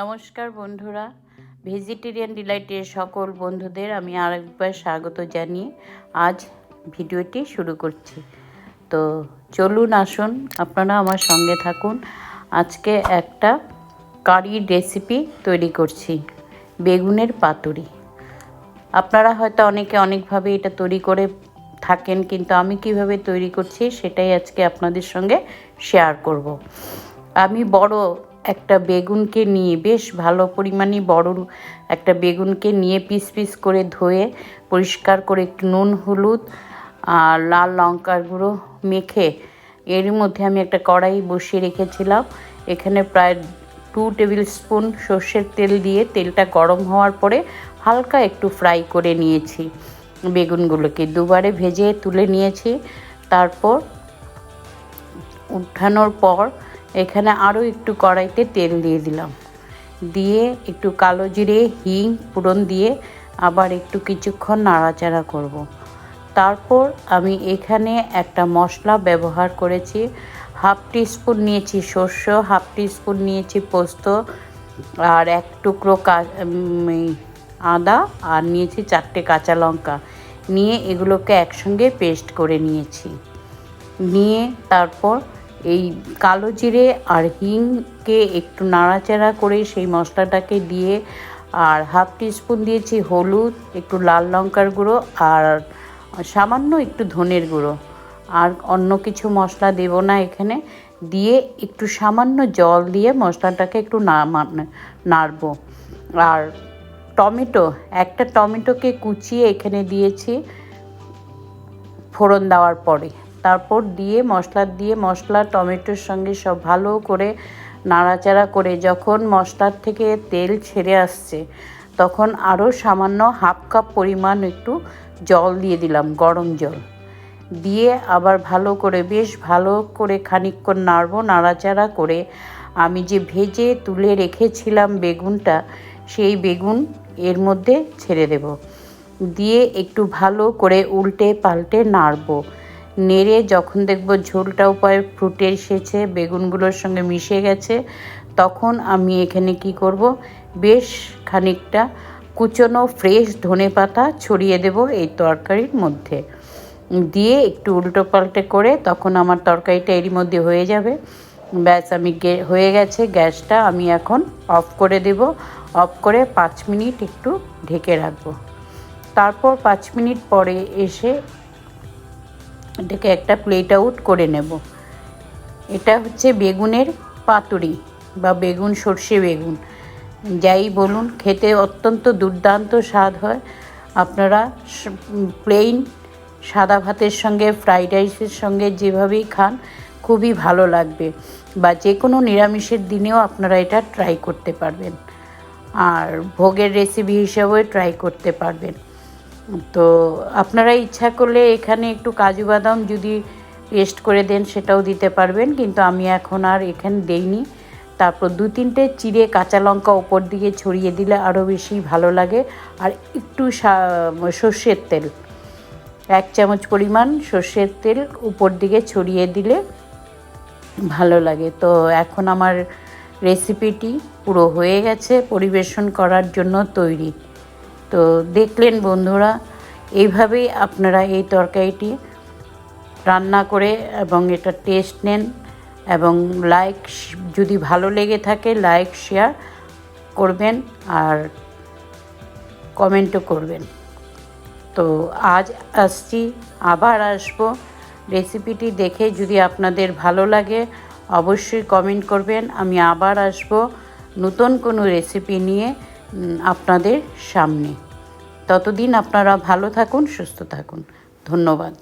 নমস্কার বন্ধুরা। ভেজিটেরিয়ান ডিলাইটের সকল বন্ধুদের আমি আরেকবার স্বাগত জানিয়ে আজ ভিডিওটি শুরু করছি। তো চলুন, আসুন, আপনারা আমার সঙ্গে থাকুন। আজকে একটা কারির রেসিপি তৈরি করছি, বেগুনের পাতুরি। আপনারা হয়তো অনেকে অনেকভাবে এটা তৈরি করে থাকেন, কিন্তু আমি কীভাবে তৈরি করছি সেটাই আজকে আপনাদের সঙ্গে শেয়ার করব। আমি বড় একটা বেগুনকে নিয়ে, বেশ ভালো পরিমাণে বড় একটা বেগুনকে নিয়ে পিস পিস করে ধুয়ে, পরিষ্কার করে একটু নুন, হলুদ আর লাল লঙ্কার গুঁড়ো মেখে, এর মধ্যে আমি একটা কড়াই বসিয়ে রেখেছিলাম। এখানে প্রায় টু টেবিল স্পুন সর্ষের তেল দিয়ে তেলটা গরম হওয়ার পরে হালকা একটু ফ্রাই করে নিয়েছি বেগুনগুলোকে। দুবারে ভেজে তুলে নিয়েছি। তারপর উঠানোর পর এখানে আরও একটু কড়াইতে তেল দিয়ে দিলাম। দিয়ে একটু কালো জিরে, হিং পুরন দিয়ে আবার একটু কিছুক্ষণ নাড়াচাড়া করব। তারপর আমি এখানে একটা মশলা ব্যবহার করেছি। হাফ স্পুন নিয়েছি শস্য হাফ স্পুন নিয়েছি পোস্ত আর এক টুকরো আদা আর নিয়েছি চারটে কাঁচা লঙ্কা। নিয়ে এগুলোকে একসঙ্গে পেস্ট করে নিয়েছি। নিয়ে তারপর এই কালো জিরে আর হিংকে একটু নাড়াচাড়া করে সেই মশলাটাকে দিয়ে আর হাফ স্পুন দিয়েছি হলুদ, একটু লাল লঙ্কার গুঁড়ো আর সামান্য একটু ধনের গুঁড়ো। আর অন্য কিছু মশলা দেব না এখানে। দিয়ে একটু সামান্য জল দিয়ে মশলাটাকে একটু নাড়ব। আর টমেটো, একটা টমেটোকে কুচিয়ে এখানে দিয়েছি ফোড়ন দেওয়ার পরে। তারপর দিয়ে মশলা দিয়ে মশলা, টমেটোর সঙ্গে সব ভালো করে নাড়াচাড়া করে যখন মশলার থেকে তেল ছেড়ে আসছে, তখন আরও সামান্য হাফ কাপ পরিমাণ একটু জল দিয়ে দিলাম, গরম জল। দিয়ে আবার ভালো করে, বেশ ভালো করে খানিকক্ষণ নাড়ব, নাড়াচাড়া করে আমি যে ভেজে তুলে রেখেছিলাম বেগুনটা, সেই বেগুন এর মধ্যে ছেড়ে দেব। দিয়ে একটু ভালো করে উল্টে পাল্টে নাড়বো। নেড়ে যখন দেখব ঝোলটা উপায় ফুটে এসেছে, বেগুনগুলোর সঙ্গে মিশে গেছে, তখন আমি এখানে কি করব? বেশ খানিকটা কুচনো ফ্রেশ ধনে পাতা ছড়িয়ে দেব এই তরকারির মধ্যে। দিয়ে একটু উল্টো পাল্টে করে তখন আমার তরকারিটা এরই মধ্যে হয়ে যাবে। ব্যাস, আমি হয়ে গেছে গ্যাসটা, আমি এখন অফ করে দেব। অফ করে পাঁচ মিনিট একটু ঢেকে রাখব। তারপর পাঁচ মিনিট পরে এসে এটাকে একটা প্লেট আউট করে নেব। এটা হচ্ছে বেগুনের পাতুরি বা বেগুন, সর্ষে বেগুন। যাই বলুন, খেতে অত্যন্ত দুর্দান্ত স্বাদ হয়। আপনারা প্লেন সাদা ভাতের সঙ্গে ফ্রাইড রাইসের সঙ্গে যেভাবেই খান, খুবই ভালো লাগবে বা যে কোনো নিরামিষের দিনেও আপনারা এটা ট্রাই করতে পারবেন। আর ভোগের রেসিপি হিসাবেও ট্রাই করতে পারবেন। তো আপনারা ইচ্ছা করলে এখানে একটু কাজু বাদাম যদি পেস্ট করে দেন সেটাও দিতে পারবেন, কিন্তু আমি এখন আর এখানে দেইনি। তারপর দু তিনটে চিড়ে কাঁচা লঙ্কা ওপর দিকে ছড়িয়ে দিলে আরও বেশি ভালো লাগে। আর একটু সর্ষের তেল, এক চামচ পরিমাণ সর্ষের তেল উপর দিকে ছড়িয়ে দিলে ভালো লাগে। তো এখন আমার রেসিপিটি পুরো হয়ে গেছে, পরিবেশন করার জন্য তৈরি। তো দেখলেন বন্ধুরা, এইভাবেই আপনারা এই তরকারিটি রান্না করে এবং এটা টেস্ট নেন এবং লাইক যদি ভালো লেগে থাকে লাইক শেয়ার করবেন আর কমেন্টও করবেন। তো আজ আসছি, আবার আসব। রেসিপিটি দেখে যদি আপনাদের ভালো লাগে, অবশ্যই কমেন্ট করবেন। আমি আবার আসব নতুন কোনো রেসিপি নিয়ে। আপনাদের সামনে। ততদিন আপনারা ভালো থাকুন সুস্থ থাকুন। ধন্যবাদ।